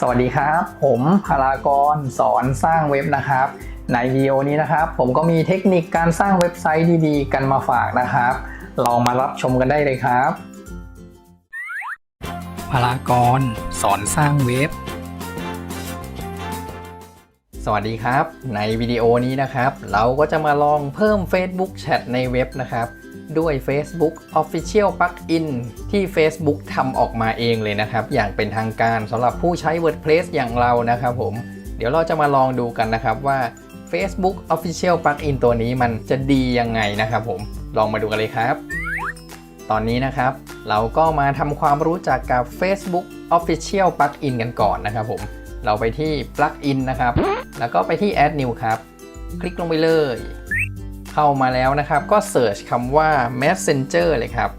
สวัสดีครับ ผมพารากรสอนสร้างเว็บนะครับ ในวิดีโอนี้นะครับ ผมก็มีเทคนิคการสร้างเว็บไซต์ดีๆ กันมาฝากนะครับ ลองมารับชมกันได้เลยครับพารากรสอนสร้างเว็บ สวัสดีครับ ในวิดีโอนี้นะครับ เราก็จะมาลองเพิ่ม Facebook Chat ในเว็บนะครับ ด้วย Facebook Official Plugin ที่ Facebook ทำออกมาเองเลยนะครับ อย่างเป็นทางการสำหรับผู้ใช้ WordPress อย่างเรานะครับผม เดี๋ยวเราจะมาลองดูกันนะครับว่า Facebook Official Plugin ตัวนี้มันจะดียังไงนะครับผมลองมาดูกันเลยครับ ตอนนี้นะครับเราก็มาทำความรู้จักกับ Facebook Official Plugin กันก่อนนะครับผม เราไปที่ Plugin นะครับ แล้วก็ไปที่ Add New ครับ คลิกลงไปเลย เข้ามาแล้วนะครับ ก็เสิร์ชคำว่า Messenger เลยครับ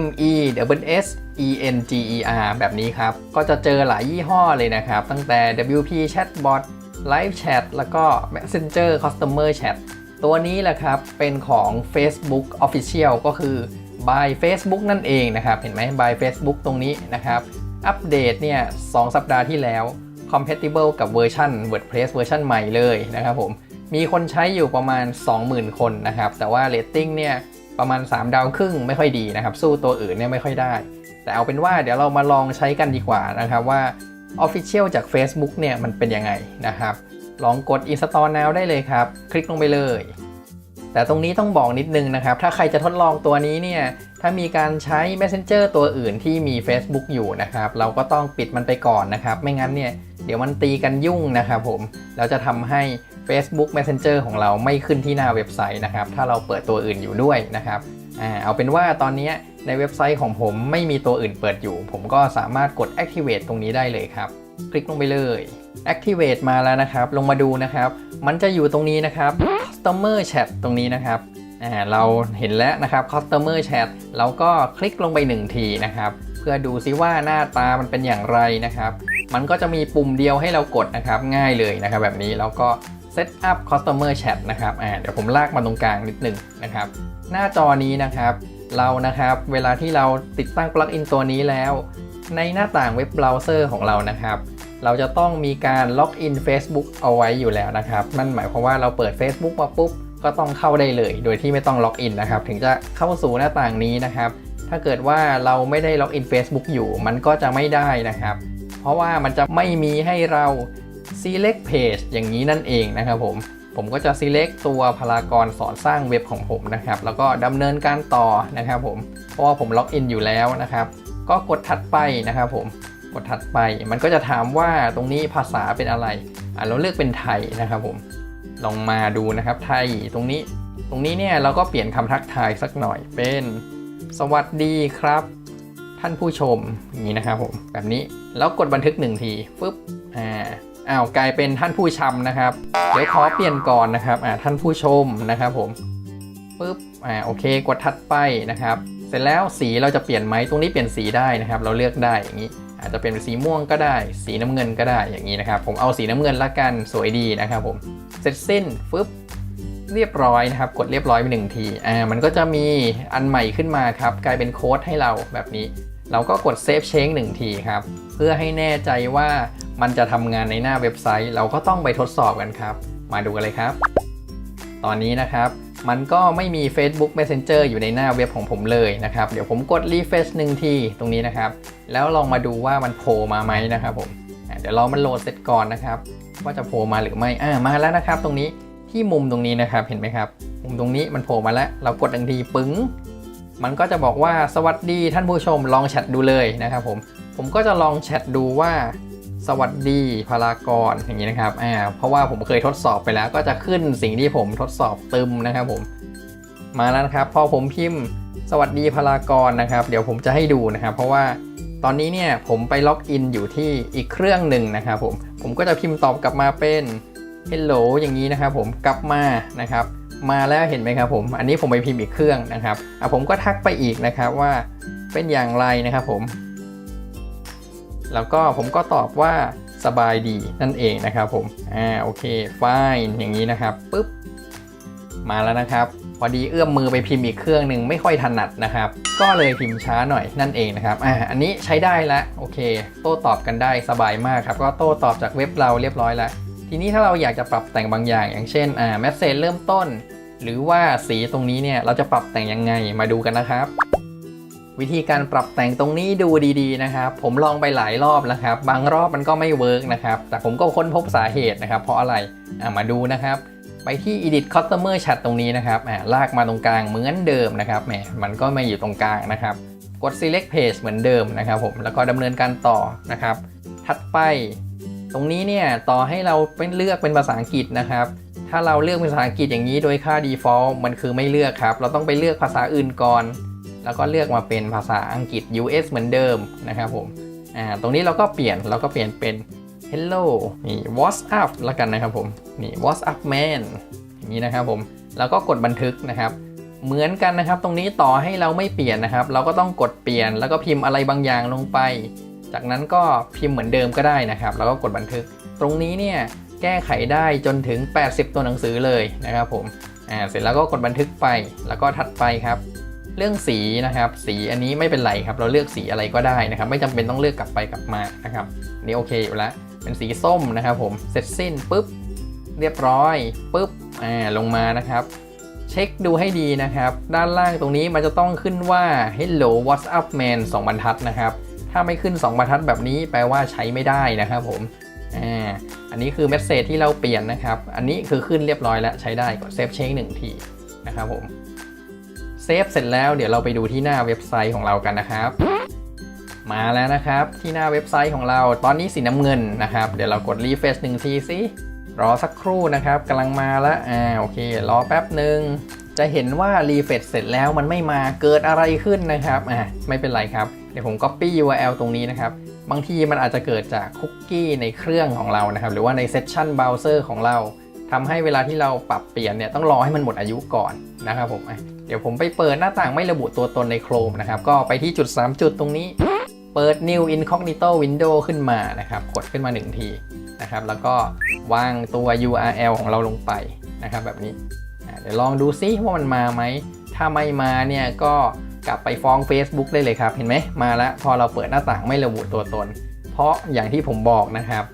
M E W S E N G E R แบบนี้ครับ ก็จะเจอหลายยี่ห้อเลยนะครับ ตั้งแต่ WP Chatbot Live Chat แล้วก็ Messenger Customer Chat ตัวนี้แหละครับ เป็นของ Facebook Official ก็คือ by Facebook นั่นเองนะครับ เห็นไหม by Facebook ตรงนี้นะครับ อัปเดตเนี่ย2สัปดาห์ที่แล้ว compatible กับเวอร์ชัน WordPress เวอร์ชันใหม่เลยนะครับผม มีคนใช้อยู่ประมาณ 20,000 คนนะครับ แต่ว่าเรตติ้งเนี่ยประมาณ 3 ดาวครึ่งไม่ค่อยดีนะครับ สู้ตัวอื่นเนี่ยไม่ค่อยได้ แต่เอาเป็นว่าเดี๋ยวเรามาลองใช้กันดีกว่านะครับว่า Official จาก Facebook เนี่ยมันเป็นยังไงนะครับ ลองกด Install Now ได้เลยครับ คลิกลงไปเลย แต่ตรงนี้ต้องบอกนิดนึงนะครับ ถ้าใครจะทดลองตัวนี้เนี่ยถ้ามีการใช้ Messenger ตัวอื่นที่มี Facebook อยู่นะครับ เราก็ต้องปิดมันไปก่อนนะครับ ไม่งั้นเนี่ยเดี๋ยวมันตีกันยุ่งนะครับผมแล้วจะทำให้ Facebook Messenger ของเราไม่ขึ้นที่หน้าเว็บไซต์นะครับ ถ้าเราเปิดตัวอื่นอยู่ด้วยนะครับเอาเป็นว่าตอนนี้ในเว็บไซต์ของผมไม่มีตัวอื่นเปิดอยู่ ผมก็สามารถกด activate ตรงนี้ได้เลยครับ คลิกลงไปเลย activate มาแล้วนะครับ ลงมาดูนะครับ มันจะอยู่ตรงนี้นะครับ customer chat ตรงนี้นะครับอ่าเราเห็นแล้วนะครับ customer chat เราก็คลิกลงไปหนึ่งทีนะครับ เพื่อดูซิว่าหน้าตามันเป็นอย่างไรนะครับ มันก็จะมีปุ่มเดียวให้เรากดนะครับ ง่ายเลยนะครับ แบบนี้แล้วก็ set up customer chat นะครับอ่าเดี๋ยวผมลากมาตรงกลางนิดนึงนะครับ หน้าจอนี้นะครับเรานะครับเวลาที่เราติดตั้งปลั๊กอินตัวนี้แล้ว ในหน้าต่างเว็บเบราว์เซอร์ของเรานะครับ เราจะต้องมีการล็อกอิน Facebook เอาไว้อยู่แล้วนะครับนั่นหมายความว่าเราเปิด Facebook มาปุ๊บก็ต้องเข้าได้เลย โดยที่ไม่ต้องล็อกอินนะครับ ถึงจะเข้าสู่หน้าต่างนี้นะครับ ถ้าเกิดว่าเราไม่ได้ล็อกอิน Facebook อยู่ มันก็จะไม่ได้นะครับ เพราะว่ามันจะไม่มีให้เรา select page อย่างนี้นั่นเองนะครับผม ผมก็จะ select ตัวพารากรสอนสร้างเว็บของผมนะครับ แล้วก็ดำเนินการต่อนะครับผม เพราะว่าผมล็อกอินอยู่แล้วนะครับ ก็กดถัดไปนะครับผม กดถัดไป มันก็จะถามว่าตรงนี้ภาษาเป็นอะไร อะเราเลือกเป็นไทยนะครับผม ลองมาดูนะครับไทยตรงนี้ ตรงนี้เนี่ยเราก็เปลี่ยนคำทักทายสักหน่อยเป็น สวัสดีครับท่านผู้ชมอย่างนี้นะครับผมแบบนี้แล้วกดบันทึกหนึ่งทีฟึบอ่า อ้าวกลายเป็นท่านผู้ชมนะครับ เดี๋ยวขอเปลี่ยนก่อนนะครับอ่าท่านผู้ชมนะครับผมปึ๊บอ่าโอเค กดถัดไปนะครับ เสร็จแล้วสีเราจะเปลี่ยนไหมตรงนี้เปลี่ยนสีได้นะครับ เราเลือกได้อย่างนี้ อาจจะเป็นสีม่วงก็ได้ สีน้ำเงินก็ได้อย่างนี้นะครับ ผมเอาสีน้ำเงินละกันสวยดีนะครับผมเสร็จสิ้นฟึบเรียบร้อยนะครับ กดเรียบร้อยไปหนึ่งทีอ่ามันก็จะมีอันใหม่ขึ้นมาครับ กลายเป็นโค้ดให้เราแบบนี้ เราก็กดเซฟเชงหนึ่งทีครับ เพื่อให้แน่ใจว่า มันจะทำงานในหน้าเว็บไซต์ เราก็ต้องไปทดสอบกันครับ มาดูกันเลยครับ ตอนนี้นะครับ มันก็ไม่มี Facebook Messenger อยู่ในหน้าเว็บของผมเลยนะครับ เดี๋ยวผมกด refresh หนึ่งทีตรงนี้นะครับ แล้วลองมาดูว่ามันโผล่มาไหมนะครับผมเดี๋ยวรอมันโหลดเสร็จก่อนนะครับ ว่าจะโผล่มาหรือไม่อ่ามาแล้วนะครับ ตรงนี้ที่มุมตรงนี้นะครับเห็นไหมครับ มุมตรงนี้มันโผล่มาแล้ว เรากดทันทีปึ้งมันก็จะบอกว่าสวัสดีท่านผู้ชมลองแชทดูเลยนะครับผม ผมก็จะลองแชทดูว่า สวัสดีพารากรอย่างนี้นะครับอ่าเพราะว่าผมเคยทดสอบไปแล้ว ก็จะขึ้นสิ่งที่ผมทดสอบตึมนะครับผม มาแล้วนะครับ พอผมพิมพ์สวัสดีพารากรนะครับ เดี๋ยวผมจะให้ดูนะครับ เพราะว่าตอนนี้เนี่ยผมไปล็อกอินอยู่ที่อีกเครื่องหนึ่งนะครับผม ผมก็จะพิมพ์ตอบกลับมาเป็น Hello อย่างนี้นะครับผมกลับมานะครับ มาแล้วเห็นไหมครับผม อันนี้ผมไปพิมพ์อีกเครื่องนะครับอะผมก็ทักไปอีกนะครับว่าเป็นอย่างไรนะครับผม แล้วก็ผมก็ตอบว่าสบายดีนั่นเองนะครับผม อ่าโอเค fine อย่างนี้นะครับปุ๊บ มาแล้วนะครับ พอดีเอื้อมมือไปพิมพ์อีกเครื่องหนึ่งไม่ค่อยถนัดนะครับ ก็เลยพิมพ์ช้าหน่อยนั่นเองนะครับ อ่าอันนี้ใช้ได้ล้วโอเค โต้ตอบกันได้สบายมากครับ ก็โต้ตอบจากเว็บเราเรียบร้อยแล้ว ทีนี้ถ้าเราอยากจะปรับแต่งบางอย่าง อย่างเช่น อ่าแมสเซจเริ่มต้น หรือว่าสีตรงนี้เนี่ยเราจะปรับแต่งยังไงมาดูกันนะครับ วิธีการปรับแต่งตรงนี้ดูดีๆนะครับ ผมลองไปหลายรอบแล้วครับ บางรอบมันก็ไม่เวิร์กนะครับ แต่ผมก็ค้นพบสาเหตุนะครับ เพราะอะไรอ่ามาดูนะครับ ไปที่ edit customer chat ตรงนี้นะครับอ่าลากมาตรงกลางเหมือนเดิมนะครับแหมมันก็ม่อยู่ตรงกลางนะครับ กด select page เหมือนเดิมนะครับ ผมแล้วก็ดำเนินการต่อนะครับ ถัดไป ตรงนี้เนี่ยต่อให้เราเป็นเลือกเป็นภาษาอังกฤษนะครับถ้าเราเลือกเป็นภาษาอังกฤษอย่างนี้โดยค่า default มันคือไม่เลือกครับ เราต้องไปเลือกภาษาอื่นก่อน แล้วก็เลือกมาเป็นภาษาอังกฤษ US เหมือนเดิมนะครับผมอ่าตรงนี้เราก็เปลี่ยนเราก็เปลี่ยนเป็น hello นี่ what's up แล้วกันนะครับผมนี่ what's up man อย่างนี้นะครับผมแล้วก็กดบันทึกนะครับเหมือนกันนะครับ ตรงนี้ต่อให้เราไม่เปลี่ยนนะครับ เราก็ต้องกดเปลี่ยนแล้วก็พิมพ์อะไรบางอย่างลงไป จากนั้นก็พิมพ์เหมือนเดิมก็ได้นะครับ แล้วก็กดบันทึก ตรงนี้เนี่ยแก้ไขได้จนถึง 80 ตัวหนังสือเลยนะครับผมอ่าเสร็จแล้วก็กดบันทึกไปแล้วก็ถัดไปครับ เรื่องสีนะครับ สีอันนี้ไม่เป็นไรครับ เราเลือกสีอะไรก็ได้นะครับ ไม่จำเป็นต้องเลือกกลับไปกลับมานะครับ นี่โอเคอยู่แล้วเป็นสีส้มนะครับผมเสร็จสิ้นปุ๊บเรียบร้อยปุ๊บอ่าลงมานะครับเช็คดูให้ดีนะครับ ด้านล่างตรงนี้มันจะต้องขึ้นว่า hello what's up man 2บรรทัดนะครับ ถ้าไม่ขึ้น 2บรรทัดแบบนี้แปลว่าใช้ไม่ได้นะครับผมอ่าอันนี้คือเมสเซจที่เราเปลี่ยนนะครับ อันนี้คือขึ้นเรียบร้อยแล้วใช้ได้กดเซฟเช็คหนึ่งทีนะครับผม เซฟเสร็จแล้วเดี๋ยวเราไปดูที่หน้าเว็บไซต์ของเรากันนะครับ มาแล้วนะครับที่หน้าเว็บไซต์ของเราตอนนี้สีน้ำเงินนะครับ เดี๋ยวเรากดรีเฟรชหนึ่งทีสิรอสักครู่นะครับกำลังมาแล้วอ่าโอเค รอแป๊บหนึ่งจะเห็นว่ารีเฟรชเสร็จแล้วมันไม่มาเกิดอะไรขึ้นนะครับอ่าไม่เป็นไรครับ เดี๋ยวผม Copy URL ตรงนี้นะครับ บางทีมันอาจจะเกิดจากคุกกี้ในเครื่องของเรานะครับ หรือว่าในเซสชันเบราว์เซอร์ของเราทำให้เวลาที่เราปรับเปลี่ยนเนี่ยต้องรอให้มันหมดอายุก่อนนะครับผม ดี๋ยวผมไปเปิดหน้าต่างไม่ระบุตัวตนใน Chrome นะครับ ก็ไปที่จุด 3 จุดตรงนี้ เปิด New Incognito Window ขึ้นมานะครับ กดขึ้นมา 1 ทีนะครับ แล้วก็วางตัว URL ของเราลงไปนะครับแบบนี้เดี๋ยวลองดูซิว่ามันมาไหม ถ้าไม่มาเนี่ยก็กลับไปฟ้อง Facebook ได้เลยครับ เห็นไหมมาแล้วพอเราเปิดหน้าต่างไม่ระบุตัวตน เพราะอย่างที่ผมบอกนะครับ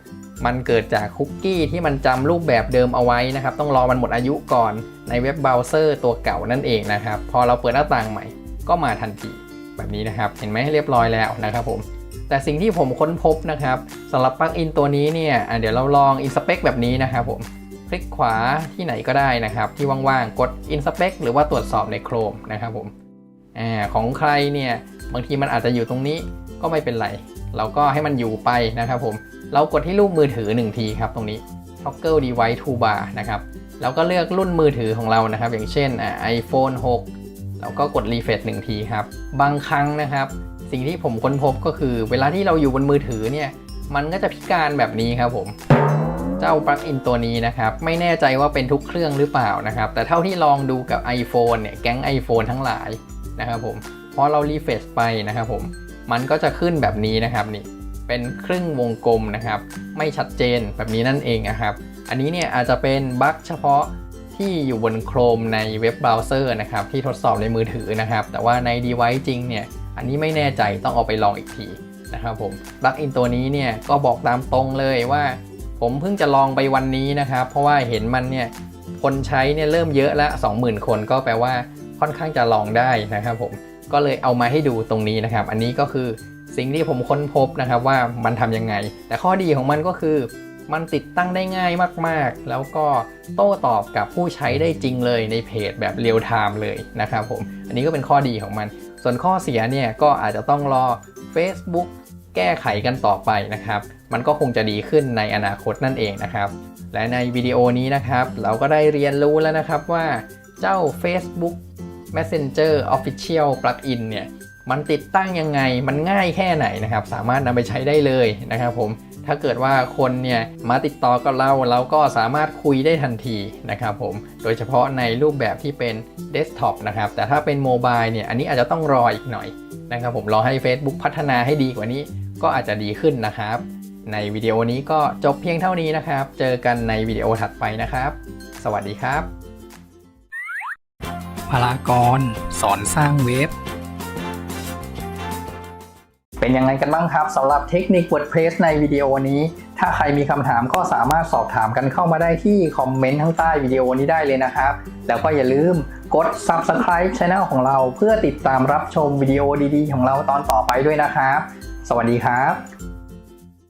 มันเกิดจากคุกกี้ที่มันจำรูปแบบเดิมเอาไว้นะครับ ต้องรอมันหมดอายุก่อนในเว็บเบราว์เซอร์ตัวเก่านั่นเองนะครับ พอเราเปิดหน้าต่างใหม่ก็มาทันทีแบบนี้นะครับ เห็นไหมเรียบร้อยแล้วนะครับผม แต่สิ่งที่ผมค้นพบนะครับสำหรับปลั๊กอินตัวนี้เนี่ยเดี๋ยวเราลอง Inspect แบบนี้นะครับผมคลิกขวาที่ไหนก็ได้นะครับ ที่ว่างๆ กด Inspect หรือว่าตรวจสอบใน Chrome นะครับผมอของใครเนี่ย บางทีมันอาจจะอยู่ตรงนี้ก็ไม่เป็นไร เราก็ให้มันอยู่ไปนะครับผม เรากดที่รูปมือถือ 1 ทีครับตรงนี้ Toggle Device Toolbar นะครับแล้วก็เลือกรุ่นมือถือของเรานะครับ อย่างเช่นอ่า iPhone 6แล้วก็กด refresh 1ทีครับ บางครั้งนะครับ สิ่งที่ผมค้นพบก็คือ เวลาที่เราอยู่บนมือถือเนี่ยมันก็จะพิการแบบนี้ครับผม เจ้าปลั๊กอินตัวนี้นะครับ ไม่แน่ใจว่าเป็นทุกเครื่องหรือเปล่านะครับ แต่เท่าที่ลองดูกับ iPhone เนี่ยแก๊ง iPhone ทั้งหลายนะครับผมพอเรารีเฟรชไปนะครับผมมันก็จะขึ้นแบบนี้นะครับนี่ เป็นครึ่งวงกลมนะครับ ไม่ชัดเจนแบบนี้นั่นเองนะครับ อันนี้เนี่ยอาจจะเป็นบั๊กเฉพาะที่อยู่บน Chrome ในเว็บเบราว์เซอร์นะครับที่ทดสอบในมือถือนะครับ แต่ว่าใน device จริงเนี่ยอันนี้ไม่แน่ใจต้องเอาไปลองอีกทีนะครับผมบั๊กอินตัวนี้เนี่ยก็บอกตามตรงเลยว่า ผมเพิ่งจะลองไปวันนี้นะครับ เพราะว่าเห็นมันเนี่ยคนใช้เนี่ยเริ่มเยอะละ20,000 คนก็แปลว่าค่อนข้างจะลองได้นะครับผมก็เลยเอามาให้ดูตรงนี้นะครับ อันนี้ก็คือ สิ่งที่ผมค้นพบนะครับว่ามันทำยังไง แต่ข้อดีของมันก็คือมันติดตั้งได้ง่ายมากๆ แล้วก็โต้ตอบกับผู้ใช้ได้จริงเลยในเพจแบบเรียลไทม์เลยนะครับผม อันนี้ก็เป็นข้อดีของมัน ส่วนข้อเสียเนี่ยก็อาจจะต้องรอ Facebook แก้ไขกันต่อไปนะครับ มันก็คงจะดีขึ้นในอนาคตนั่นเองนะครับ และในวิดีโอนี้นะครับ เราก็ได้เรียนรู้แล้วนะครับว่าเจ้า Facebook Messenger Official Plugin เนี่ย มันติดตั้งยังไง มันง่ายแค่ไหนนะครับ สามารถนำไปใช้ได้เลยนะครับผม ถ้าเกิดว่าคนเนี่ยมาติดต่อกับเราเราก็สามารถคุยได้ทันทีนะครับผม โดยเฉพาะในรูปแบบที่เป็นเดสก์ท็อปนะครับ แต่ถ้าเป็นโมบายเนี่ย อันนี้อาจจะต้องรออีกหน่อยนะครับผม รอให้ Facebook พัฒนาให้ดีกว่านี้ ก็อาจจะดีขึ้นนะครับ ในวิดีโอนี้ก็จบเพียงเท่านี้นะครับ เจอกันในวิดีโอถัดไปนะครับ สวัสดีครับพลากรสอนสร้างเว็บ เป็นยังไงกันบ้างครับสำหรับเทคนิค WordPress ในวิดีโอนี้ ถ้าใครมีคำถามก็สามารถสอบถามกันเข้ามาได้ที่คอมเมนต์ข้างใต้วิดีโอนี้ได้เลยนะครับ แล้วก็อย่าลืมกด Subscribe Channel ของเรา เพื่อติดตามรับชมวิดีโอดีๆ ของเราตอนต่อไปด้วยนะครับ สวัสดีครับ